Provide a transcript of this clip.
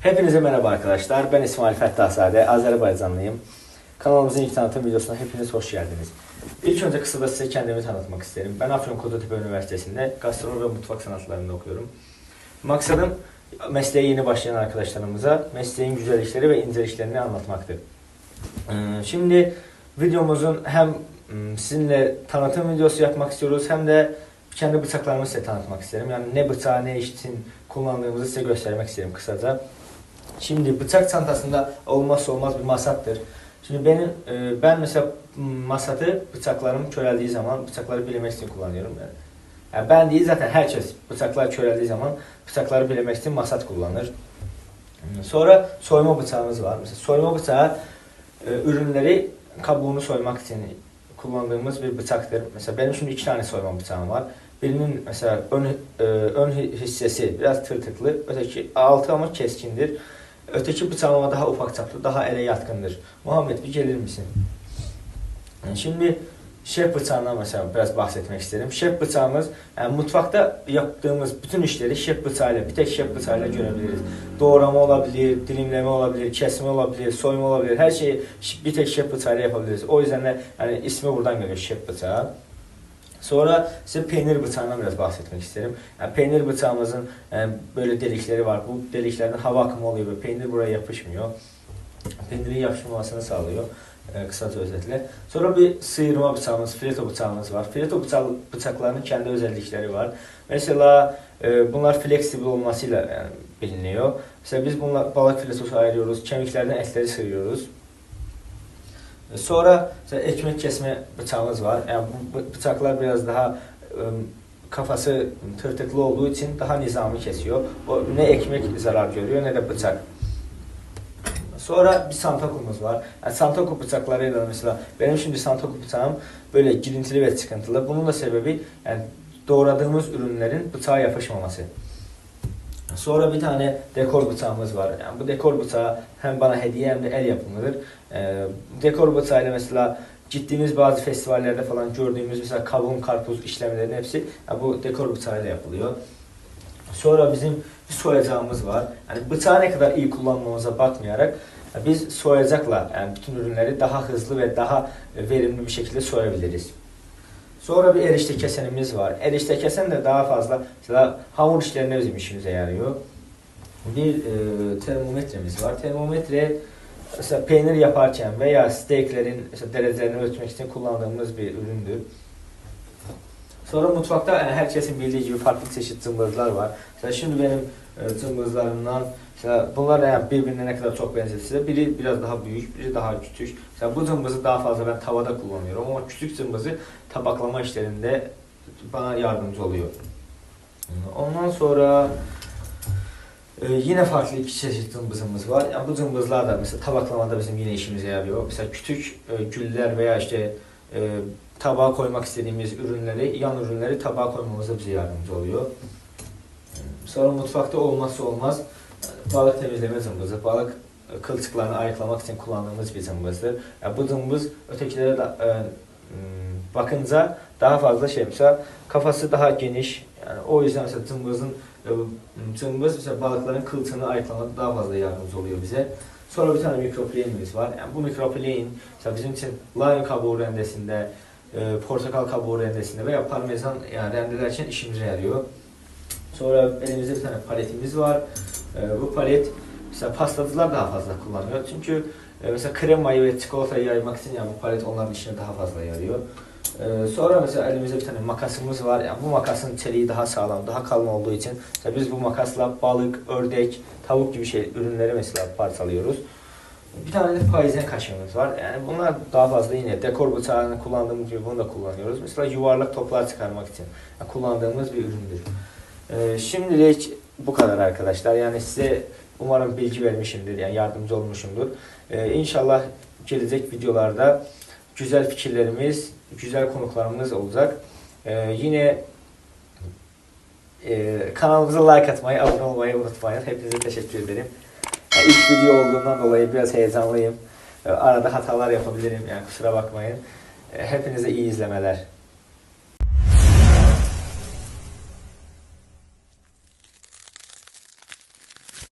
Hepinize merhaba arkadaşlar. Ben İsmail Fettahzade, Azerbaycanlıyım. Kanalımızın ilk tanıtım videosuna hepiniz hoş geldiniz. İlk önce kısa kısaca size kendimi tanıtmak isterim. Ben Afyon Kocatepe Üniversitesi'nde gastronomi ve mutfak sanatlarında okuyorum. Maksadım mesleğe yeni başlayan arkadaşlarımıza mesleğin güzellikleri ve inceliklerini anlatmaktır. Ee, şimdi videomuzun hem ım, sizinle tanıtım videosu yapmak istiyoruz hem de kendi bıçaklarımı size tanıtmak isterim. Yani ne bıçağı ne için kullandığımızı size göstermek isterim kısaca. Şimdi bıçak çantasında olmazsa olmaz bir masattır. Şimdi benim e, ben mesela masatı bıçaklarım köreldiği zaman bıçakları bilemek için kullanıyorum. Yani, yani ben değil zaten herkes bıçaklar köreldiği zaman bıçakları bilemek için masat kullanır. Sonra soyma bıçağımız var. Mesela soyma bıçağı ürünleri kabuğunu soymak için kullandığımız bir bıçaktır. Mesela benim şimdi iki tane soyma bıçağım var. Birinin mesela ön, e, ön hissesi biraz tırtıklı, öteki altı ama keskindir. Öteki bıçağıma daha ufak çaplı, daha ele yatkındır. Muhammed bir gelir misin? Şimdi şef bıçağından mesela biraz bahsetmek isterim. Şef bıçağımız, yani mutfakta yaptığımız bütün işleri şef bıçağıyla, bir tek şef bıçağıyla görebiliriz. Doğrama olabilir, dilimleme olabilir, kesme olabilir, soyma olabilir. Her şeyi bir tek şef bıçağıyla yapabiliriz. O yüzden de yani ismi buradan geliyor şef bıçağı. Sonra size peynir bıçağından biraz bahsetmek isterim. Yani peynir bıçağımızın yani böyle delikleri var. Bu deliklerden hava akımı oluyor ve peynir buraya yapışmıyor. Peynirin yapışmamasını sağlıyor. E, kısaca özetle. Sonra bir sıyırma bıçağımız, fileto bıçağımız var. Fileto bıçak, bıçaklarının kendi özellikleri var. Mesela e, bunlar flexible olmasıyla yani biliniyor. Mesela biz bunlar balık filetosu ayırıyoruz, kemiklerden etleri sıyırıyoruz. Sonra mesela ekmek kesme bıçağımız var. Yani bu bıçaklar biraz daha kafası tırtıklı olduğu için daha nizami kesiyor. O ne ekmek zarar görüyor ne de bıçak. Sonra bir santakumuz var. Yani santaku bıçaklarıyla mesela benim şimdi santaku bıçağım böyle girintili ve çıkıntılı. Bunun da sebebi yani doğradığımız ürünlerin bıçağa yapışmaması. Sonra bir tane dekor bıçağımız var. Yani bu dekor bıçağı hem bana hediye hem de el yapımıdır. Ee, dekor bıçağıyla mesela gittiğimiz bazı festivallerde falan gördüğümüz mesela kavun, karpuz işlemlerin hepsi yani bu dekor bıçağıyla yapılıyor. Sonra bizim bir soyacağımız var. Yani bıçağı ne kadar iyi kullanmamıza bakmayarak biz soyacakla yani bütün ürünleri daha hızlı ve daha verimli bir şekilde soyabiliriz. Sonra bir erişte kesenimiz var. Erişte kesen de daha fazla mesela hamur işlerine bizim işimize yarıyor. Bir e, termometremiz var. Termometre mesela peynir yaparken veya steaklerin mesela derecelerini ölçmek için kullandığımız bir üründür. Sonra mutfakta yani herkesin bildiği gibi farklı çeşit cımbızlar var. Mesela şimdi benim e, cımbızlarımdan mesela bunlar yani birbirine ne kadar çok benzetse biri biraz daha büyük, biri daha küçük. Mesela bu cımbızı daha fazla ben tavada kullanıyorum ama küçük cımbızı tabaklama işlerinde bana yardımcı oluyor. Ondan sonra ee, yine farklı iki çeşit cımbızımız var. Yani bu cımbızlar da mesela tabaklamada bizim yine işimize yarıyor. Mesela küçük e, güller veya işte e, tabağa koymak istediğimiz ürünleri, yan ürünleri tabağa koymamıza bize yardımcı oluyor. Sonra mutfakta olmazsa olmaz balık temizleme cımbızı. Balık e, kılçıklarını ayıklamak için kullandığımız bir cımbızdır. Yani bu cımbız ötekilere de, e, m, bakınca daha fazla şey mesela kafası daha geniş. Yani o yüzden mesela cımbızın e, cımbız mesela balıkların kılçığını ayıklamada daha fazla yardımcı oluyor bize. Sonra bir tane mikropleinimiz var. Yani bu mikroplein mesela bizim için lime kabuğu rendesinde, e, portakal kabuğu rendesinde veya parmesan yani rendelerken işimize yarıyor. Sonra elimizde bir tane paletimiz var. E, bu palet mesela pastacılar daha fazla kullanıyor. Çünkü e, mesela kremayı ve çikolatayı yaymak için yani bu palet onların işine daha fazla yarıyor. Ee, sonra mesela elimizde bir tane makasımız var. Yani bu makasın çeliği daha sağlam, daha kalın olduğu için mesela biz bu makasla balık, ördek, tavuk gibi şey ürünleri mesela parçalıyoruz. Bir tane de paizen kaşığımız var. Yani bunlar daha fazla yine dekor bıçağını kullandığımız gibi bunu da kullanıyoruz. Mesela yuvarlak toplar çıkarmak için yani kullandığımız bir üründür. Ee, şimdilik bu kadar arkadaşlar. Yani size umarım bilgi vermişimdir. Yani yardımcı olmuşumdur. Ee, inşallah gelecek videolarda güzel fikirlerimiz, güzel konuklarımız olacak. Ee, yine e, kanalımıza like atmayı, abone olmayı unutmayın. Hepinize teşekkür ederim. Yani ilk video olduğundan dolayı biraz heyecanlıyım. Ee, arada hatalar yapabilirim yani kusura bakmayın. Ee, hepinize iyi izlemeler.